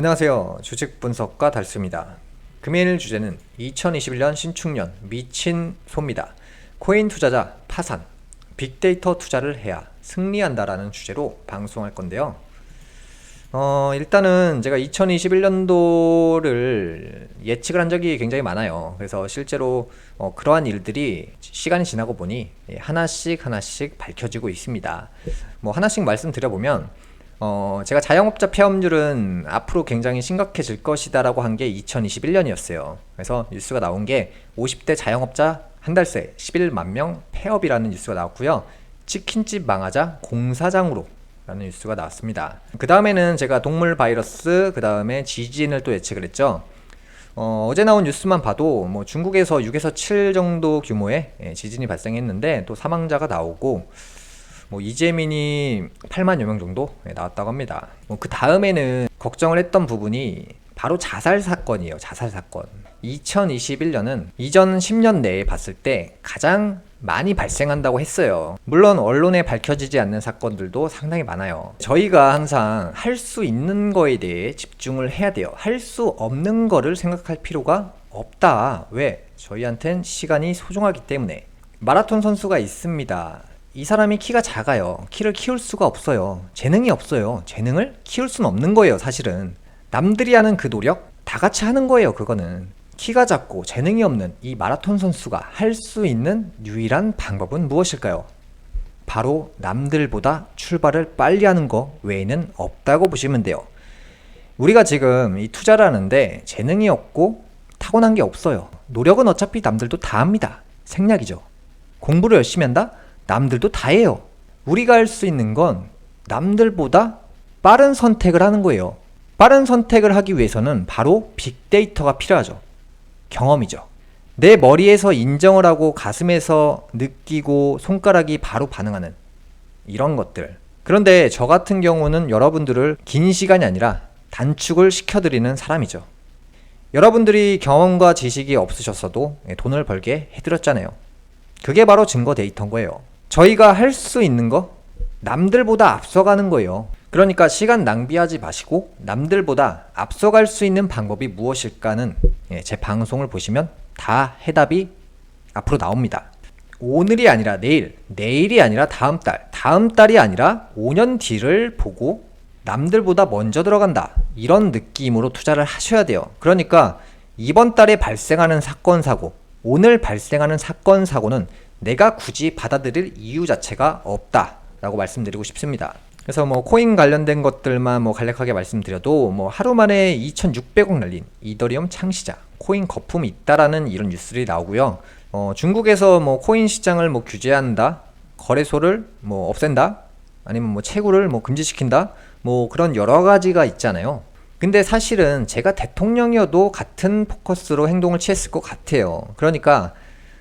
안녕하세요. 주식 분석가 달수입니다. 금일 주제는 2021년 신축년 미친 소입니다. 코인 투자자 파산, 빅데이터 투자를 해야 승리한다라는 주제로 방송할 건데요. 어, 일단은 제가 2021년도를 예측을 한 적이 굉장히 많아요. 그래서 실제로 어, 그러한 일들이 시간이 지나고 보니 예, 하나씩 하나씩 밝혀지고 있습니다. 뭐 하나씩 말씀드려보면 어, 제가 자영업자 폐업률은 앞으로 굉장히 심각해질 것이다라고 한 게 2021년이었어요. 그래서 뉴스가 나온 게 50대 자영업자 한 달 새 11만 명 폐업이라는 뉴스가 나왔고요. 치킨집 망하자 공사장으로 라는 뉴스가 나왔습니다. 그 다음에는 제가 동물 바이러스, 그 다음에 지진을 또 예측을 했죠. 어, 어제 나온 뉴스만 봐도 뭐 중국에서 6에서 7 정도 규모의 예, 지진이 발생했는데 또 사망자가 나오고 뭐 이재민이 8만여 명 정도 예, 나왔다고 합니다. 뭐 그 다음에는 걱정을 했던 부분이 바로 자살 사건이에요. 자살 사건. 2021년은 이전 10년 내에 봤을 때 가장 많이 발생한다고 했어요. 물론 언론에 밝혀지지 않는 사건들도 상당히 많아요. 저희가 항상 할 수 있는 거에 대해 집중을 해야 돼요. 할 수 없는 거를 생각할 필요가 없다. 왜? 저희한텐 시간이 소중하기 때문에. 마라톤 선수가 있습니다. 이 사람이 키가 작아요. 키를 키울 수가 없어요. 재능이 없어요. 재능을 키울 수는 없는 거예요, 사실은. 남들이 하는 그 노력 다 같이 하는 거예요, 그거는. 키가 작고 재능이 없는 이 마라톤 선수가 할 수 있는 유일한 방법은 무엇일까요? 바로 남들보다 출발을 빨리 하는 거 외에는 없다고 보시면 돼요. 우리가 지금 이 투자를 하는데 재능이 없고 타고난 게 없어요. 노력은 어차피 남들도 다 합니다. 생략이죠. 공부를 열심히 한다? 남들도 다 해요. 우리가 할 수 있는 건 남들보다 빠른 선택을 하는 거예요. 빠른 선택을 하기 위해서는 바로 빅데이터가 필요하죠. 경험이죠. 내 머리에서 인정을 하고 가슴에서 느끼고 손가락이 바로 반응하는 이런 것들. 그런데 저 같은 경우는 여러분들을 긴 시간이 아니라 단축을 시켜드리는 사람이죠. 여러분들이 경험과 지식이 없으셨어도 돈을 벌게 해드렸잖아요. 그게 바로 증거 데이터인 거예요. 저희가 할 수 있는 거 남들보다 앞서가는 거예요. 그러니까 시간 낭비하지 마시고 남들보다 앞서갈 수 있는 방법이 무엇일까는 예, 제 방송을 보시면 다 해답이 앞으로 나옵니다. 오늘이 아니라 내일, 내일이 아니라 다음 달, 다음 달이 아니라 5년 뒤를 보고 남들보다 먼저 들어간다. 이런 느낌으로 투자를 하셔야 돼요. 그러니까 이번 달에 발생하는 사건, 사고, 오늘 발생하는 사건, 사고는 내가 굳이 받아들일 이유 자체가 없다라고 말씀드리고 싶습니다. 그래서 뭐 코인 관련된 것들만 뭐 간략하게 말씀드려도 뭐 하루 만에 2,600억 날린 이더리움 창시자 코인 거품이 있다라는 이런 뉴스들이 나오고요. 어, 중국에서 뭐 코인 시장을 뭐 규제한다, 거래소를 뭐 없앤다, 아니면 뭐 채굴을 뭐 금지시킨다, 뭐 그런 여러 가지가 있잖아요. 근데 사실은 제가 대통령이어도 같은 포커스로 행동을 취했을 것 같아요. 그러니까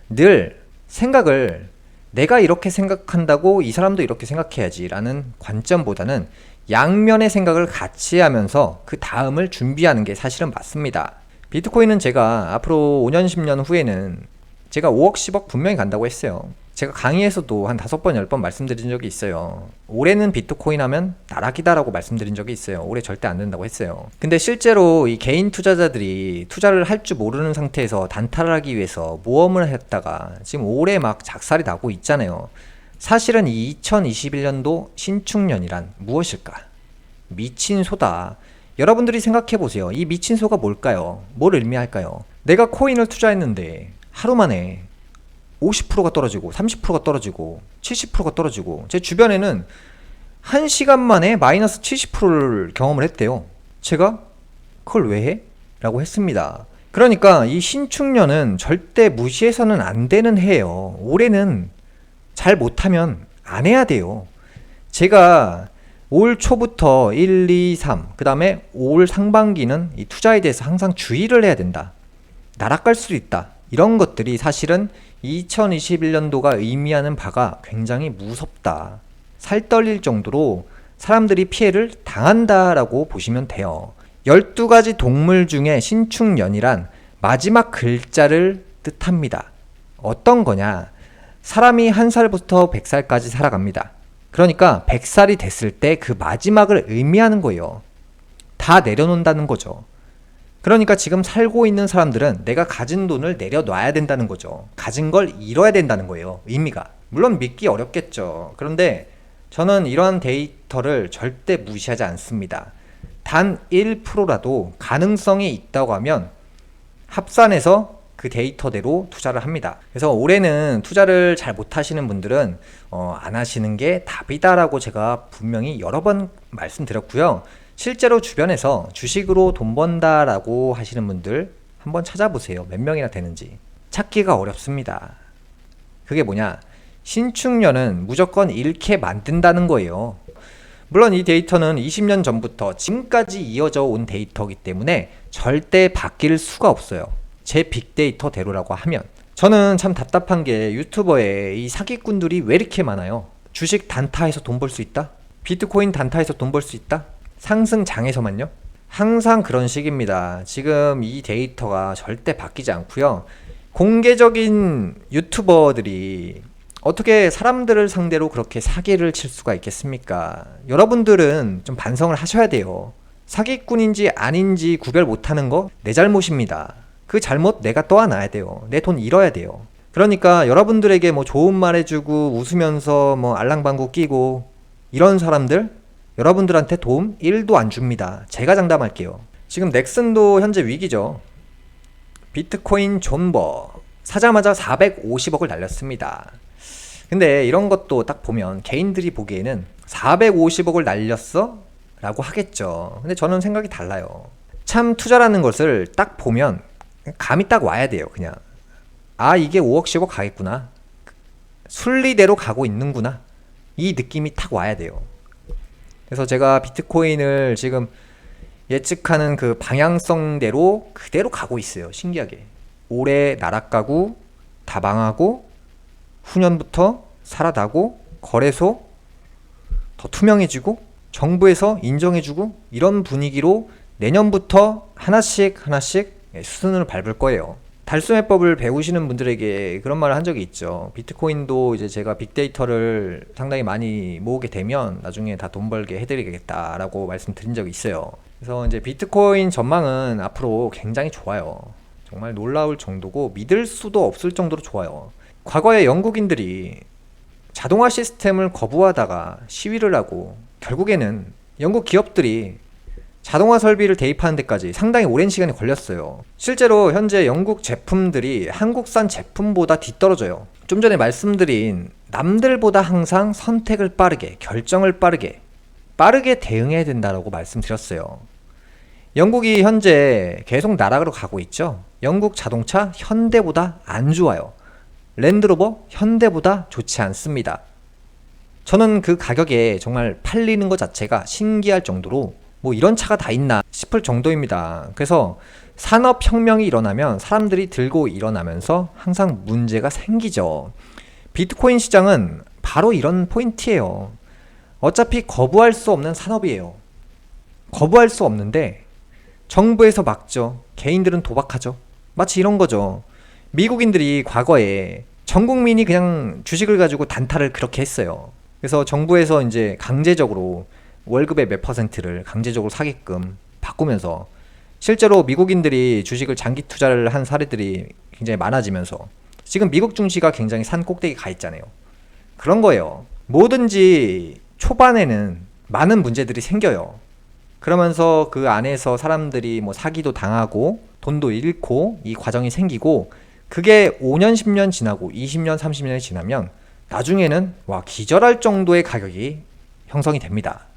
늘 생각을 내가 이렇게 생각한다고 이 사람도 이렇게 생각해야지라는 관점보다는 양면의 생각을 같이 하면서 그 다음을 준비하는 게 사실은 맞습니다. 비트코인은 제가 앞으로 5년, 10년 후에는 제가 5억, 10억 분명히 간다고 했어요. 제가 강의에서도 한 다섯 번, 열 번 말씀드린 적이 있어요. 올해는 비트코인 하면 나락이다라고 말씀드린 적이 있어요. 올해 절대 안 된다고 했어요. 근데 실제로 이 개인 투자자들이 투자를 할 줄 모르는 상태에서 단타를 하기 위해서 모험을 했다가 지금 올해 막 작살이 나고 있잖아요. 사실은 이 2021년도 신축년이란 무엇일까? 미친 소다. 여러분들이 생각해 보세요. 이 미친 소가 뭘까요? 뭘 의미할까요? 내가 코인을 투자했는데 하루 만에 50%가 떨어지고 30%가 떨어지고 70%가 떨어지고 제 주변에는 1시간 만에 마이너스 70%를 경험을 했대요. 제가 그걸 왜 해? 라고 했습니다. 그러니까 이 신축년은 절대 무시해서는 안 되는 해예요. 올해는 잘 못하면 안 해야 돼요. 제가 올 초부터 1, 2, 3, 그 다음에 올 상반기는 이 투자에 대해서 항상 주의를 해야 된다. 날아갈 수도 있다. 이런 것들이 사실은 2021년도가 의미하는 바가 굉장히 무섭다. 살 떨릴 정도로 사람들이 피해를 당한다라고 보시면 돼요. 12가지 동물 중에 신축년이란 마지막 글자를 뜻합니다. 어떤 거냐? 사람이 한 살부터 100살까지 살아갑니다. 그러니까 100살이 됐을 때 그 마지막을 의미하는 거예요. 다 내려놓는다는 거죠. 그러니까 지금 살고 있는 사람들은 내가 가진 돈을 내려놔야 된다는 거죠. 가진 걸 잃어야 된다는 거예요. 의미가. 물론 믿기 어렵겠죠. 그런데 저는 이러한 데이터를 절대 무시하지 않습니다. 단 1%라도 가능성이 있다고 하면 합산해서 그 데이터대로 투자를 합니다. 그래서 올해는 투자를 잘 못하시는 분들은 어, 안 하시는 게 답이다라고 제가 분명히 여러 번 말씀드렸고요. 실제로 주변에서 주식으로 돈 번다라고 하시는 분들 한번 찾아보세요. 몇 명이나 되는지. 찾기가 어렵습니다. 그게 뭐냐? 신축년은 무조건 잃게 만든다는 거예요. 물론 이 데이터는 20년 전부터 지금까지 이어져 온 데이터이기 때문에 절대 바뀔 수가 없어요. 제 빅데이터대로라고 하면. 저는 참 답답한 게 유튜버에 이 사기꾼들이 왜 이렇게 많아요? 주식 단타에서 돈 벌 수 있다? 비트코인 단타에서 돈 벌 수 있다? 상승장에서만요? 항상 그런 식입니다. 지금 이 데이터가 절대 바뀌지 않고요. 공개적인 유튜버들이 어떻게 사람들을 상대로 그렇게 사기를 칠 수가 있겠습니까? 여러분들은 좀 반성을 하셔야 돼요. 사기꾼인지 아닌지 구별 못하는 거 내 잘못입니다. 그 잘못 내가 떠안아야 돼요. 내 돈 잃어야 돼요. 그러니까 여러분들에게 뭐 좋은 말 해주고 웃으면서 뭐 알랑방구 끼고 이런 사람들 여러분들한테 도움 1도 안 줍니다. 제가 장담할게요. 지금 넥슨도 현재 위기죠. 비트코인 존버 사자마자 450억을 날렸습니다. 근데 이런 것도 딱 보면 개인들이 보기에는 450억을 날렸어? 라고 하겠죠. 근데 저는 생각이 달라요. 참 투자라는 것을 딱 보면 감이 딱 와야 돼요. 그냥. 아, 이게 5억, 10억 가겠구나. 순리대로 가고 있는구나. 이 느낌이 탁 와야 돼요. 그래서 제가 비트코인을 지금 예측하는 그 방향성대로 그대로 가고 있어요. 신기하게. 올해 나락가고 다방하고 후년부터 살아나고 거래소 더 투명해지고 정부에서 인정해주고 이런 분위기로 내년부터 하나씩 하나씩 수순을 밟을 거예요. 달성해법을 배우시는 분들에게 그런 말을 한 적이 있죠. 비트코인도 이제 제가 빅데이터를 상당히 많이 모으게 되면 나중에 다 돈 벌게 해드리겠다라고 말씀드린 적이 있어요. 그래서 이제 비트코인 전망은 앞으로 굉장히 좋아요. 정말 놀라울 정도고 믿을 수도 없을 정도로 좋아요. 과거에 영국인들이 자동화 시스템을 거부하다가 시위를 하고 결국에는 영국 기업들이 자동화 설비를 대입하는 데까지 상당히 오랜 시간이 걸렸어요. 실제로 현재 영국 제품들이 한국산 제품보다 뒤떨어져요. 좀 전에 말씀드린 남들보다 항상 선택을 빠르게, 결정을 빠르게, 빠르게 대응해야 된다고 말씀드렸어요. 영국이 현재 계속 나락으로 가고 있죠. 영국 자동차 현대보다 안 좋아요. 랜드로버 현대보다 좋지 않습니다. 저는 그 가격에 정말 팔리는 것 자체가 신기할 정도로 뭐 이런 차가 다 있나 싶을 정도입니다. 그래서 산업혁명이 일어나면 사람들이 들고 일어나면서 항상 문제가 생기죠. 비트코인 시장은 바로 이런 포인트예요. 어차피 거부할 수 없는 산업이에요. 거부할 수 없는데 정부에서 막죠. 개인들은 도박하죠. 마치 이런 거죠. 미국인들이 과거에 전 국민이 그냥 주식을 가지고 단타를 그렇게 했어요. 그래서 정부에서 이제 강제적으로 월급의 몇 퍼센트를 강제적으로 사게끔 바꾸면서 실제로 미국인들이 주식을 장기 투자를 한 사례들이 굉장히 많아지면서 지금 미국 증시가 굉장히 산 꼭대기 가 있잖아요. 그런 거예요. 뭐든지 초반에는 많은 문제들이 생겨요. 그러면서 그 안에서 사람들이 뭐 사기도 당하고 돈도 잃고 이 과정이 생기고 그게 5년, 10년 지나고 20년, 30년이 지나면 나중에는 와 기절할 정도의 가격이 형성이 됩니다.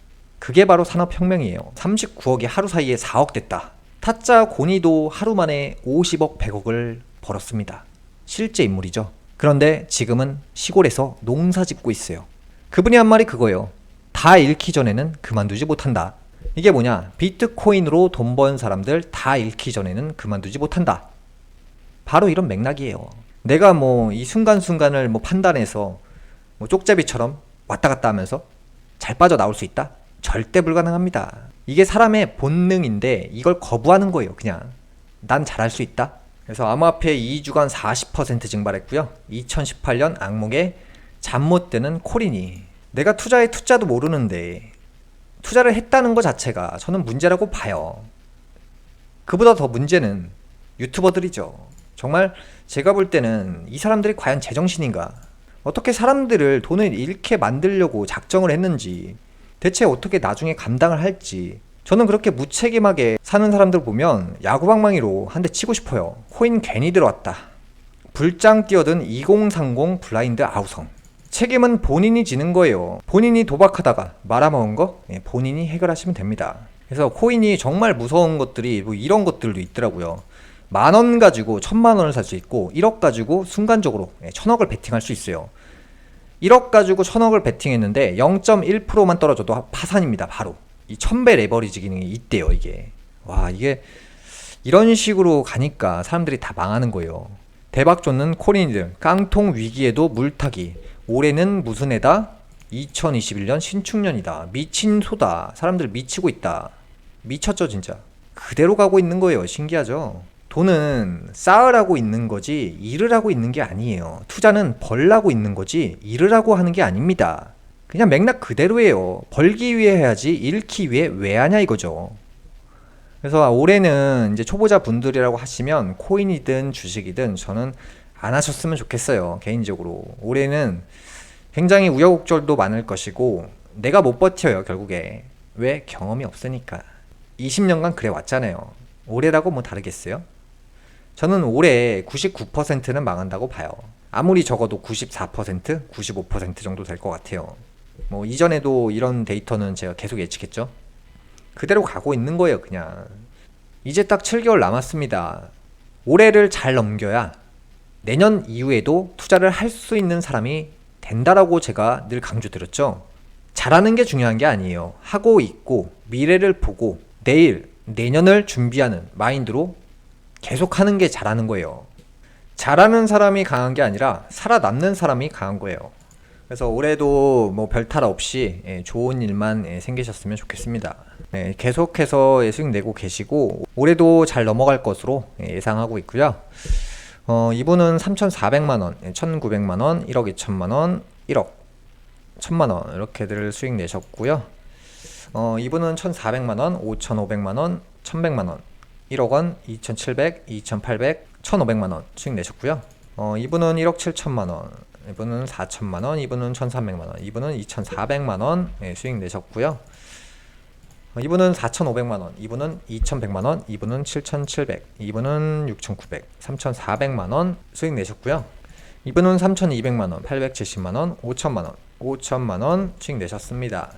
그게 바로 산업혁명이에요. 39억이 하루 사이에 4억 됐다. 타짜 고니도 하루 만에 50억, 100억을 벌었습니다. 실제 인물이죠. 그런데 지금은 시골에서 농사 짓고 있어요. 그분이 한 말이 그거예요. 다 잃기 전에는 그만두지 못한다. 이게 뭐냐? 비트코인으로 돈 번 사람들 다 잃기 전에는 그만두지 못한다. 바로 이런 맥락이에요. 내가 뭐 이 순간순간을 뭐 판단해서 뭐 쪽제비처럼 왔다 갔다 하면서 잘 빠져나올 수 있다? 절대 불가능합니다. 이게 사람의 본능인데 이걸 거부하는 거예요, 그냥. 난 잘할 수 있다? 그래서 암호화폐 2주간 40% 증발했고요. 2018년 악몽에 잠못 드는 코린이 내가 투자의 투자도 모르는데 투자를 했다는 것 자체가 저는 문제라고 봐요. 그보다 더 문제는 유튜버들이죠. 정말 제가 볼 때는 이 사람들이 과연 제정신인가? 어떻게 사람들을 돈을 잃게 만들려고 작정을 했는지, 대체 어떻게 나중에 감당을 할지, 저는 그렇게 무책임하게 사는 사람들 보면 야구방망이로 한 대 치고 싶어요. 코인 괜히 들어왔다. 불장 뛰어든 2030 블라인드 아우성. 책임은 본인이 지는 거예요. 본인이 도박하다가 말아먹은 거 예, 본인이 해결하시면 됩니다. 그래서 코인이 정말 무서운 것들이 뭐 이런 것들도 있더라고요. 만 원 가지고 천만 원을 살 수 있고 1억 가지고 순간적으로 예, 천억을 베팅할 수 있어요. 1억 가지고 천억을 베팅했는데 0.1%만 떨어져도 파산입니다. 바로 이 천배 레버리지 기능이 있대요. 이게 와 이게 이런 식으로 가니까 사람들이 다 망하는 거예요. 대박 쫓는 코린이들 깡통 위기에도 물타기 올해는 무슨 해다? 2021년 신축년이다. 미친 소다. 사람들 미치고 있다. 미쳤죠, 진짜. 그대로 가고 있는 거예요. 신기하죠? 돈은 쌓으라고 있는 거지, 잃으라고 있는 게 아니에요. 투자는 벌라고 있는 거지, 잃으라고 하는 게 아닙니다. 그냥 맥락 그대로예요. 벌기 위해 해야지, 잃기 위해 왜 하냐 이거죠. 그래서 올해는 이제 초보자 분들이라고 하시면 코인이든 주식이든 저는 안 하셨으면 좋겠어요. 개인적으로. 올해는 굉장히 우여곡절도 많을 것이고 내가 못 버텨요, 결국에. 왜? 경험이 없으니까. 20년간 그래 왔잖아요. 올해라고 뭐 다르겠어요? 저는 올해 99%는 망한다고 봐요. 아무리 적어도 94%, 95% 정도 될 것 같아요. 뭐 이전에도 이런 데이터는 제가 계속 예측했죠. 그대로 가고 있는 거예요, 그냥. 이제 딱 7개월 남았습니다. 올해를 잘 넘겨야 내년 이후에도 투자를 할 수 있는 사람이 된다라고 제가 늘 강조드렸죠. 잘하는 게 중요한 게 아니에요. 하고 있고 미래를 보고 내일, 내년을 준비하는 마인드로 계속 하는 게 잘하는 거예요. 잘하는 사람이 강한 게 아니라 살아남는 사람이 강한 거예요. 그래서 올해도 뭐 별탈 없이 예, 좋은 일만 예, 생기셨으면 좋겠습니다. 네, 계속해서 예, 수익 내고 계시고 올해도 잘 넘어갈 것으로 예, 예상하고 있고요. 어, 이분은 3,400만 원, 예, 1,900만 원, 1억 2천만 원, 1억 1천만 원 이렇게들 수익 내셨고요. 어, 이분은 1,400만 원, 5,500만 원, 1,100만 원, 1억 원, 2,700, 2,800, 1,500만 원 수익 내셨고요. 어, 이분은 1억 7천만 원, 이분은 4천만 원, 이분은 1,300만 원, 이분은 2,400만 원 예, 수익 내셨고요. 어, 이분은 4,500만 원, 이분은 2,100만 원, 이분은 7,700, 이분은 6,900, 3,400만 원 수익 내셨고요. 이분은 3,200만 원, 870만 원, 5천만 원, 5천만 원 수익 내셨습니다.